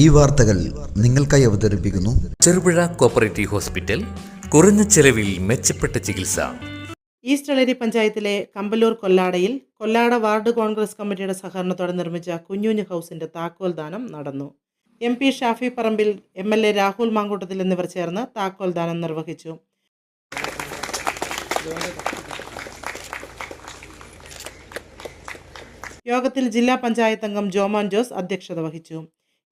ഈ വാർത്തകൾ നിങ്ങൾക്കായി അവതരിപ്പിക്കുന്നു. ചെറുപുഴ കോപ്പറേറ്റീവ് ഹോസ്പിറ്റൽ കുറഞ്ഞ ചെലവിൽ മെച്ചപ്പെട്ട ചികിത്സ. ഈസ്റ്റ് അളരി പഞ്ചായത്തിലെ കമ്പലൂർ കൊല്ലാടയിൽ കൊല്ലാട വാർഡ് കോൺഗ്രസ് കമ്മിറ്റിയുടെ സഹകരണത്തോടെ നിർമ്മിച്ച കുഞ്ഞുഞ്ഞു ഹൗസിന്റെ താക്കോൽ ദാനം നടന്നു. M P Shafi Parambil M L A Rahul Mankoottathil എന്നിവർ ചേർന്ന് താക്കോൽ ദാനം നിർവഹിച്ചു. യോഗത്തിൽ ജില്ലാ പഞ്ചായത്ത് അംഗം ജോമോൻ ജോസ് അധ്യക്ഷത വഹിച്ചു.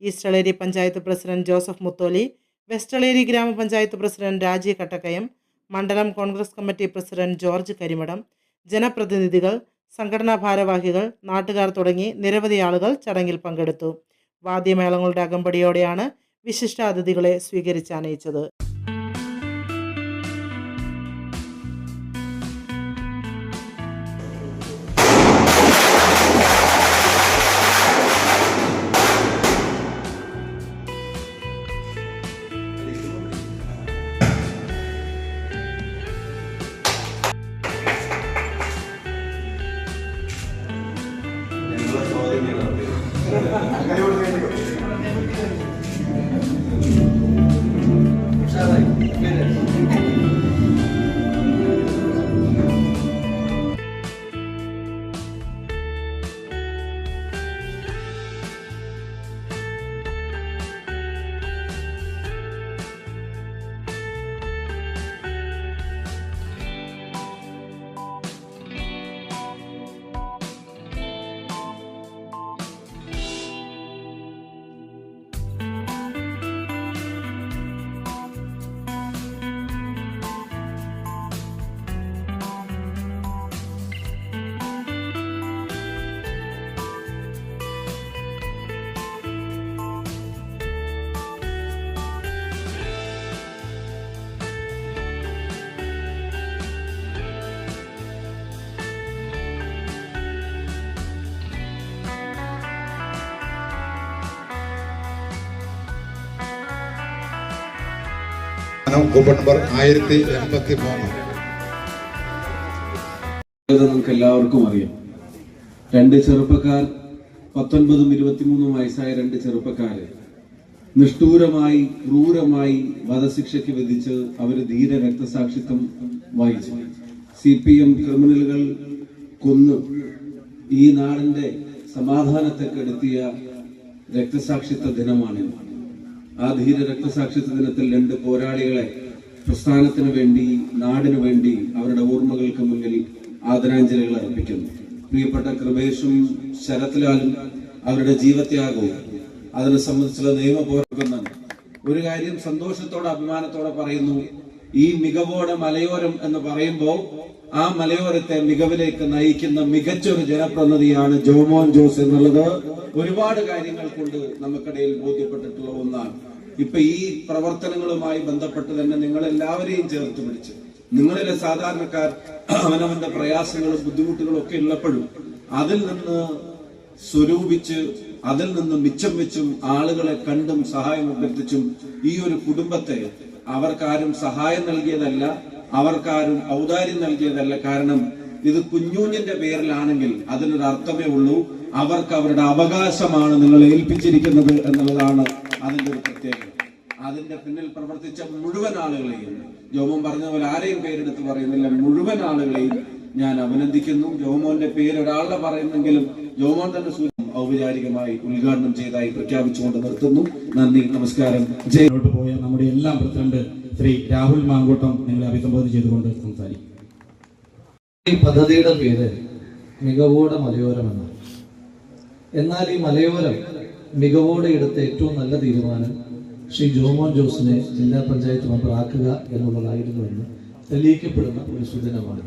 East Eleri panchayat president Joseph Mutholi west Eleri grama panchayat president Raji Kattakkayam മണ്ഡലം കോൺഗ്രസ് കമ്മിറ്റി പ്രസിഡന്റ് ജോർജ് കരിമടം ജനപ്രതിനിധികൾ സംഘടനാ ഭാരവാഹികൾ നാട്ടുകാർ തുടങ്ങി നിരവധി ആളുകൾ ചടങ്ങിൽ പങ്കെടുത്തു. വാദ്യമേളങ്ങളുടെ അകമ്പടിയോടെയാണ് വിശിഷ്ടാതിഥികളെ സ്വീകരിച്ചാനയിച്ചത് 長寄りがいいんだけ。കൂപ്പൺ നമ്പർ ആയിരത്തി എൺപത്തി മൂന്ന്. നമുക്ക് എല്ലാവർക്കും അറിയാം. രണ്ട് ചെറുപ്പക്കാർ പത്തൊൻപതും ഇരുപത്തിമൂന്നും വയസ്സായ രണ്ട് ചെറുപ്പക്കാരെ നിഷ്ഠൂരമായി ക്രൂരമായി വധശിക്ഷയ്ക്ക് വിധിച്ച് അവർ ധീര രക്തസാക്ഷിത്വം വഹിച്ചു. സി പി എം ക്രിമിനലുകൾ കൊന്ന് ഈ നാടിന്റെ സമാധാനത്തെ കെടുത്തിയ രക്തസാക്ഷിത്വ ദിനമാണിത്. ആ ധീര രക്തസാക്ഷിത്വ ദിനത്തിൽ രണ്ട് പോരാളികളെ പ്രസ്ഥാനത്തിന് വേണ്ടി നാടിനു വേണ്ടി അവരുടെ ഓർമ്മകൾക്ക് മുന്നിൽ ആദരാഞ്ജലികൾ അർപ്പിക്കുന്നു. പ്രിയപ്പെട്ട കൃപേഷും ശരത്ലാലും അവരുടെ ജീവത്യാഗവും അതിനെ സംബന്ധിച്ചുള്ള നിയമ പോരാട്ടം ഒരു കാര്യം സന്തോഷത്തോടെ അഭിമാനത്തോടെ പറയുന്നു. ഈ മികവോടെ മലയോരം എന്ന് പറയുമ്പോൾ ആ മലയോരത്തെ മികവിലേക്ക് നയിക്കുന്ന മികച്ചൊരു ജനപ്രതിനിധിയാണ് ജോമോൻ ജോസ് എന്നുള്ളത്. ഒരുപാട് കാര്യങ്ങൾ കൊണ്ട് നമുക്കിടയിൽ ബോധ്യപ്പെട്ടിട്ടുള്ള ഒന്നാണ്. ഇപ്പൊ ഈ പ്രവർത്തനങ്ങളുമായി ബന്ധപ്പെട്ട് തന്നെ നിങ്ങൾ എല്ലാവരെയും ചേർത്ത് പിടിച്ച് നിങ്ങളിലെ സാധാരണക്കാർ അവനവന്റെ പ്രയാസങ്ങളും ബുദ്ധിമുട്ടുകളും ഒക്കെ ഉള്ളപ്പോഴും അതിൽ നിന്ന് സ്വരൂപിച്ച് അതിൽ നിന്ന് മിച്ചം വെച്ചും ആളുകളെ കണ്ടും സഹായം അഭ്യർത്ഥിച്ചും ഈ ഒരു കുടുംബത്തെ അവർക്കാരും സഹായം നൽകിയതല്ല അവർക്കാരും ഔദാര്യം നൽകിയതല്ല കാരണം ഇത് കുഞ്ഞൂഞ്ഞിന്റെ പേരിലാണെങ്കിൽ അതിനൊരു അർത്ഥമേ ഉള്ളൂ. അവർക്ക് അവരുടെ അവകാശമാണ് നിങ്ങൾ ഏൽപ്പിച്ചിരിക്കുന്നത് എന്നുള്ളതാണ് അതിന്റെ ഒരു പ്രത്യേകത. അതിന്റെ പിന്നിൽ പ്രവർത്തിച്ച മുഴുവൻ ആളുകളെയും ജോമോൻ പറഞ്ഞതുപോലെ പോലെ ആരെയും പേരെടുത്ത് പറയുന്നില്ല മുഴുവൻ ആളുകളെയും ഞാൻ അഭിനന്ദിക്കുന്നു. ജോമോന്റെ പേര് ഒരാളുടെ പറയുന്നെങ്കിലും ജോമോൻ തന്നെ ഔപചാരികമായി ഉദ്ഘാടനം ചെയ്തതായി പ്രഖ്യാപിച്ചുകൊണ്ട് നിർത്തുന്നു. നന്ദി നമസ്കാരം. ജയിലോട്ട് പോയ നമ്മുടെ എല്ലാം പ്രസിഡന്റ് ശ്രീ രാഹുൽ മാങ്കൂട്ടം നിങ്ങളെ അഭിസംബോധന ചെയ്തുകൊണ്ട് സംസാരിക്കും. ഈ പദ്ധതിയുടെ പേര് മികവോടെ മലയോരം എന്നാണ്. എന്നാൽ ഈ മലയോരം മികവോടെ എടുത്ത ഏറ്റവും നല്ല തീരുമാനം ശ്രീ ജോമോൻ ജോസിനെ ജില്ലാ പഞ്ചായത്ത് മെമ്പർ ആക്കുക എന്നുള്ളതായിരുന്നു എന്ന് തെളിയിക്കപ്പെടുന്ന ഒരു സുദിനമാണ്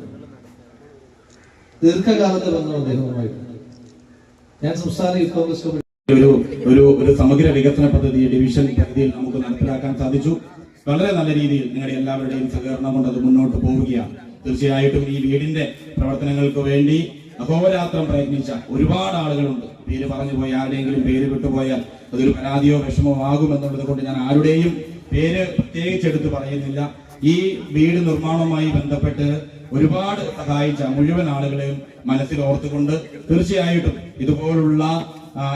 ദീർഘകാലത്തെ ബന്ധം അദ്ദേഹവുമായിട്ട് ഞാൻ സംസ്ഥാന യൂത്ത് കോൺഗ്രസ് ഒരു ഒരു ഒരു സമഗ്ര വികസന പദ്ധതി ഡിവിഷൻ പദ്ധതിയിൽ നമുക്ക് നടപ്പിലാക്കാൻ സാധിച്ചു. വളരെ നല്ല രീതിയിൽ നിങ്ങളുടെ എല്ലാവരുടെയും സഹകരണം കൊണ്ട് അത് മുന്നോട്ട് പോവുകയാണ്. തീർച്ചയായിട്ടും ഈ വീടിന്റെ പ്രവർത്തനങ്ങൾക്ക് വേണ്ടി അഹോരാത്രം പ്രയത്നിച്ച ഒരുപാട് ആളുകളുണ്ട്. പേര് പറഞ്ഞു പോയി ആരുടെയെങ്കിലും പേര് വിട്ടുപോയാൽ അതൊരു പരാതിയോ വിഷമോ ആകുമെന്നുള്ളത് കൊണ്ട് ഞാൻ ആരുടെയും പേര് പ്രത്യേകിച്ച് എടുത്ത് പറയുന്നില്ല. ഈ വീട് നിർമ്മാണവുമായി ബന്ധപ്പെട്ട് ഒരുപാട് സഹായിച്ച മുഴുവൻ ആളുകളെയും മനസ്സിൽ ഓർത്തുകൊണ്ട് തീർച്ചയായിട്ടും ഇതുപോലുള്ള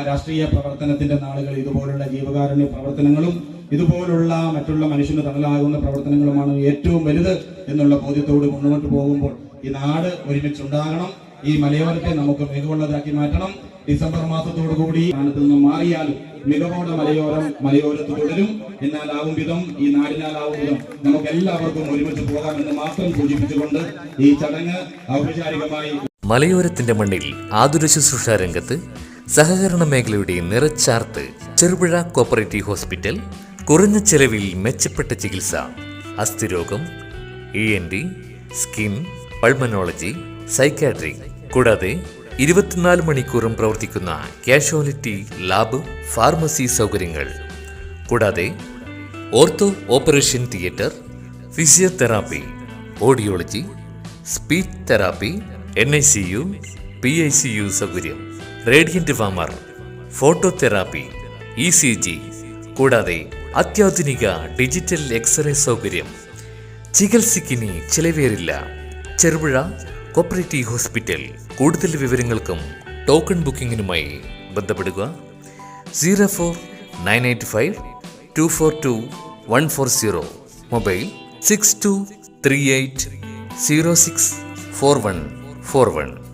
രാഷ്ട്രീയ പ്രവർത്തനത്തിന്റെ നാളുകൾ ഇതുപോലുള്ള ജീവകാരുണ്യ പ്രവർത്തനങ്ങളും ഇതുപോലുള്ള മറ്റുള്ള മനുഷ്യന് തണലാകുന്ന പ്രവർത്തനങ്ങളുമാണ് ഏറ്റവും വലുത് എന്നുള്ള ബോധ്യത്തോട് മുന്നോട്ട് പോകുമ്പോൾ ഈ നാട് ഒരുമിച്ചുണ്ടാകണം. ഈ മലയോരത്തെ നമുക്ക് മികവുള്ളതാക്കി മാറ്റണം. ഡിസംബർ മാസത്തോടു കൂടി സ്ഥാനത്ത് നിന്നും മാറിയാലും മികവോടെ മലയോരം മലയോരത്ത് തുടരും. എന്നാലാവും വിധം ഈ നാടിനാലാവും വിധം നമുക്ക് എല്ലാവർക്കും ഒരുമിച്ച് പോകാമെന്ന് മാത്രം സൂചിപ്പിച്ചുകൊണ്ട് ഈ ചടങ്ങ് ഔപചാരികമായി മലയോരത്തിന്റെ മണ്ണിൽ ആതുര ശുശ്രൂഷ രംഗത്ത് സഹകരണ മേഖലയുടെ നിറച്ചാർത്ത് ചെറുപുഴ കോപ്പറേറ്റീവ് ഹോസ്പിറ്റൽ കുറഞ്ഞ ചെലവിൽ മെച്ചപ്പെട്ട ചികിത്സ അസ്ഥിരോഗം E N T skin pulmonology psychiatry കൂടാതെ ഇരുപത്തിനാല് മണിക്കൂറും പ്രവർത്തിക്കുന്ന കാഷ്വാലിറ്റി ലാബ് ഫാർമസി സൗകര്യങ്ങൾ. കൂടാതെ ortho operation theatre physiotherapy audiology speech therapy N I C U P I C U സൗകര്യം. Radiant warmer photo therapy E C G. കൂടാതെ അത്യാധുനിക digital x ray സൗകര്യം. ചികിത്സയ്ക്കിനി ചിലവേറില്ല. Cherupuzha cooperative hospital. കൂടുതൽ വിവരങ്ങൾക്കും ടോക്കൺ ബുക്കിംഗിനുമായി ബന്ധപ്പെടുക. Zero four nine eight five two four two one four zero. Mobile six two three eight zero six four one four one.